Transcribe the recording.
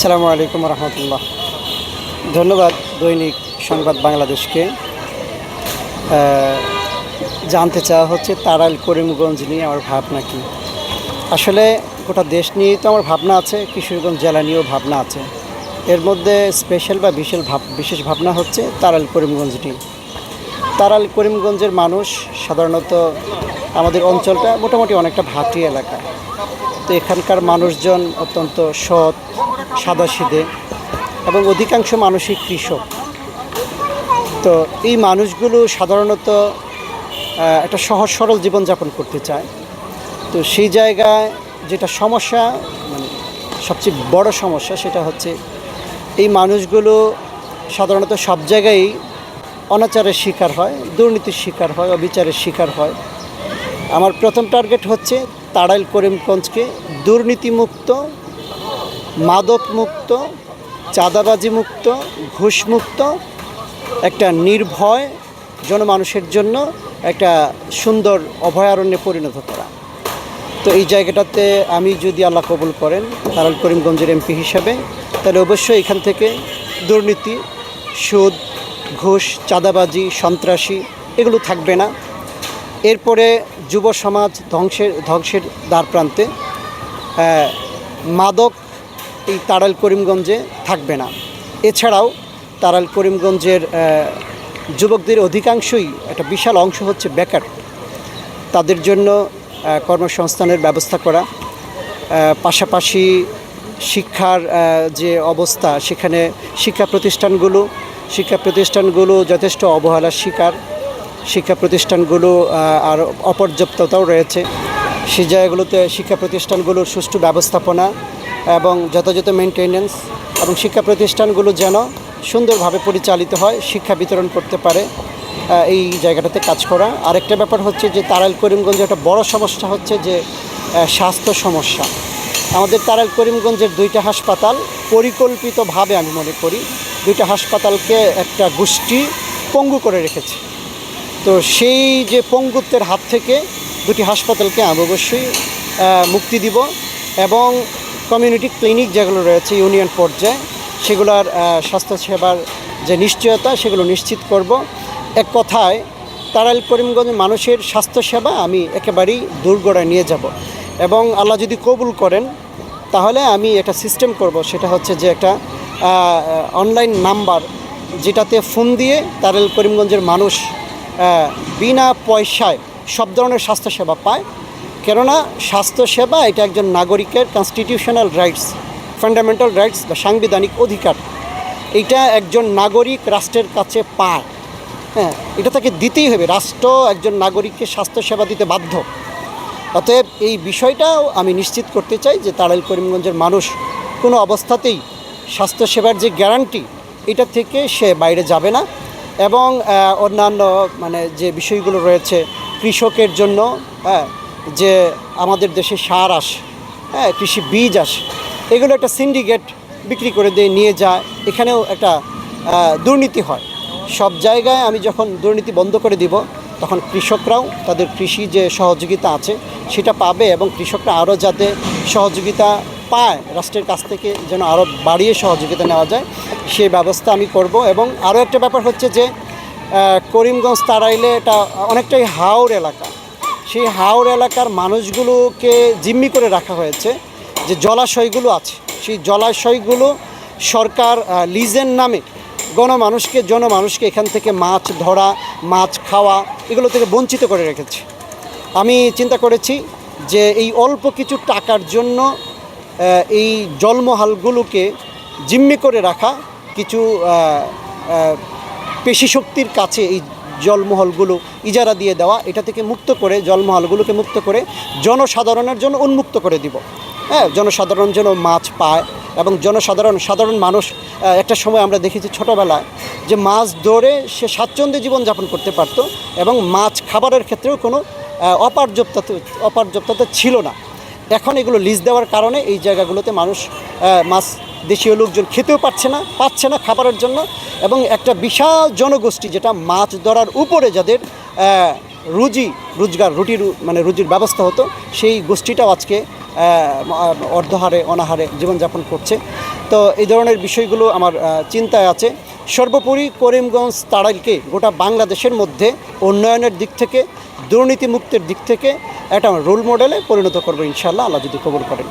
আসসালামু আলাইকুম রহমতুল্লাহ। ধন্যবাদ দৈনিক সংবাদ বাংলাদেশকে। জানতে চাওয়া হচ্ছে তারাইল করিমগঞ্জ নিয়ে আমার ভাবনা কি? আসলে গোটা দেশ নিয়ে তো আমার ভাবনা আছে, কিশোরগঞ্জ জেলা নিয়েও ভাবনা আছে। এর মধ্যে স্পেশাল বা বিশেষ ভাব, বিশেষ ভাবনা হচ্ছে তারাইল করিমগঞ্জ নিয়ে তারাইল করিমগঞ্জের মানুষ সাধারণত আমাদের অঞ্চলটা মোটামুটি অনেকটা ভাটি এলাকা। তো এখানকার মানুষজন অত্যন্ত সৎ, সাদাসিধে এবং অধিকাংশ মানুষই কৃষক। তো এই মানুষগুলো সাধারণত একটা সহজ, সরল জীবনযাপন করতে চায়। তো সেই জায়গায় যেটা সমস্যা মানে সবচেয়ে বড় সমস্যা সেটা হচ্ছে এই মানুষগুলো সাধারণত সব জায়গায় অনাচারের শিকার হয়, দুর্নীতির শিকার হয়, অবিচারের শিকার হয়। আমার প্রথম টার্গেট হচ্ছে তাড়াইল করিমগঞ্জকে দুর্নীতিমুক্ত, মাদকমুক্ত চাঁদাবাজি মুক্ত ঘুষমুক্ত, একটা নির্ভয় জনমানুষের জন্য একটা সুন্দর অভয়ারণ্যে পরিণত করা। তো এই জায়গাটাতে আমি যদি আল্লাহ কবুল করেন তারাল করিমগঞ্জের এমপি হিসাবে, তাহলে অবশ্যই এখান থেকে দুর্নীতি, সুদ, ঘুষ, চাঁদাবাজি, সন্ত্রাসী, এগুলো থাকবে না। এরপরে যুব সমাজ ধ্বংসের ধ্বংসের দ্বার প্রান্তে মাদক এই তারাল করিমগঞ্জে থাকবে না। এছাড়াও তারাল করিমগঞ্জের যুবকদের অধিকাংশই একটা বিশাল অংশ হচ্ছে বেকার। তাদের জন্য কর্মসংস্থানের ব্যবস্থা করা পাশাপাশি শিক্ষার যে অবস্থা, সেখানে শিক্ষা প্রতিষ্ঠানগুলো শিক্ষা প্রতিষ্ঠানগুলো যথেষ্ট অবহেলার শিকার। শিক্ষা প্রতিষ্ঠানগুলো আর অপর্যাপ্ততাও রয়েছে। সেই জায়গাগুলোতে শিক্ষা প্রতিষ্ঠানগুলোর সুষ্ঠু ব্যবস্থাপনা এবং যথাযথ মেনটেনেন্স এবং শিক্ষা প্রতিষ্ঠানগুলো যেন সুন্দরভাবে পরিচালিত হয়, শিক্ষা বিতরণ করতে পারে এই জায়গাটাতে কাজ করা। আরেকটা ব্যাপার হচ্ছে যে তারাইল করিমগঞ্জে একটা বড় সমস্যা হচ্ছে যে স্বাস্থ্য সমস্যা। আমাদের তারাইল করিমগঞ্জের দুইটা হাসপাতাল পরিকল্পিতভাবে আমি মনে করি, দুইটা হাসপাতালকে একটা গোষ্ঠী পঙ্গু করে রেখেছে। তো সেই যে পঙ্গুত্বের হাত থেকে দুটি হাসপাতালকে আমি অবশ্যই মুক্তি দিব এবং কমিউনিটি ক্লিনিক যেগুলো রয়েছে ইউনিয়ন পর্যায়ে, সেগুলোর স্বাস্থ্যসেবার যে নিশ্চয়তা, সেগুলো নিশ্চিত করব। এক কথায়, তারাইল করিমগঞ্জ মানুষের স্বাস্থ্যসেবা আমি একেবারেই দূরগড়ায় নিয়ে যাব এবং আল্লাহ যদি কবুল করেন, তাহলে আমি একটা সিস্টেম করব, সেটা হচ্ছে যে একটা অনলাইন নাম্বার যেটাতে ফোন দিয়ে তারাইল করিমগঞ্জের মানুষ বিনা পয়সায় সব ধরনের স্বাস্থ্যসেবা পায়। কেননা স্বাস্থ্যসেবা এটা একজন নাগরিকের কনস্টিটিউশনাল রাইটস ফান্ডামেন্টাল রাইটস বা সাংবিধানিক অধিকার। এইটা একজন নাগরিক রাষ্ট্রের কাছে পায়। হ্যাঁ এটা তাকে দিতেই হবে। রাষ্ট্র একজন নাগরিককে স্বাস্থ্যসেবা দিতে বাধ্য। অতএব এই বিষয়টাও আমি নিশ্চিত করতে চাই যে তাড়াইল করিমগঞ্জের মানুষ কোনো অবস্থাতেই স্বাস্থ্যসেবার যে গ্যারান্টি এটা থেকে সে বাইরে যাবে না। এবং অন্যান্য মানে যে বিষয়গুলো রয়েছে কৃষকের জন্য হ্যাঁ যে আমাদের দেশে সার আসে হ্যাঁ কৃষি বীজ আসে, এগুলো একটা সিন্ডিকেট বিক্রি করে দিয়ে নিয়ে যায়। এখানেও একটা দুর্নীতি হয়। সব জায়গায় আমি যখন দুর্নীতি বন্ধ করে দিব, তখন কৃষকরাও তাদের কৃষি যে সহযোগিতা আছে, সেটা পাবে এবং কৃষকরা আরও যাতে সহযোগিতা পায়, রাষ্ট্রের কাছ থেকে যেন আরও বাড়িয়ে সহযোগিতা নেওয়া যায়। সেই ব্যবস্থা আমি করব। এবং আরও একটা ব্যাপার হচ্ছে যে করিমগঞ্জ তারাইলে এটা অনেকটাই হাওড় এলাকা। সেই হাওড় এলাকার মানুষগুলোকে জিম্মি করে রাখা হয়েছে যে জলাশয়গুলো আছে। সেই জলাশয়গুলো সরকার লিজের নামে গণমানুষকে, জনমানুষকে এখান থেকে মাছ ধরা, মাছ খাওয়া এগুলো থেকে বঞ্চিত করে রেখেছে। আমি চিন্তা করেছি যে এই অল্প কিছু টাকার জন্য এই জলমহালগুলোকে জিম্মি করে রাখা কিছু আহ, আহ, পেশি শক্তির কাছে এই জলমহলগুলো ইজারা দিয়ে দেওয়া এটা থেকে মুক্ত করে জলমহলগুলোকে মুক্ত করে জনসাধারণের জন্য উন্মুক্ত করে দিব। হ্যাঁ জনসাধারণ যেন মাছ পায় এবং জনসাধারণ সাধারণ মানুষ একটা সময় আমরা দেখেছি ছোটোবেলায় যে মাছ ধরে সে স্বাচ্ছন্দ্যে জীবনযাপন করতে পারত এবং মাছ খাবারের ক্ষেত্রেও কোনো আহ, অপার্যাপ্ততা অপার্যাপ্ততা ছিল না। এখন এগুলো লিজ দেওয়ার কারণে এই জায়গাগুলোতে মানুষ মাছ দেশীয় লোকজন খেতেও পারছে না, পাচ্ছে না খাবারের জন্য এবং একটা বিশাল জনগোষ্ঠী যেটা মাছ ধরার উপরে যাদের রুজি, রোজগার রুটির মানে রুজির ব্যবস্থা হতো, সেই গোষ্ঠীটাও আজকে অর্ধহারে, অনাহারে জীবনযাপন করছে। তো এই ধরনের বিষয়গুলো আমার চিন্তায় আছে। সর্বোপরি করিমগঞ্জ তাড়াইলকে গোটা বাংলাদেশের মধ্যে উন্নয়নের দিক থেকে, দুর্নীতিমুক্তের দিক থেকে একটা রোল মডেলে পরিণত করব ইনশাল্লাহ আল্লাহ যদি কবুল করেন।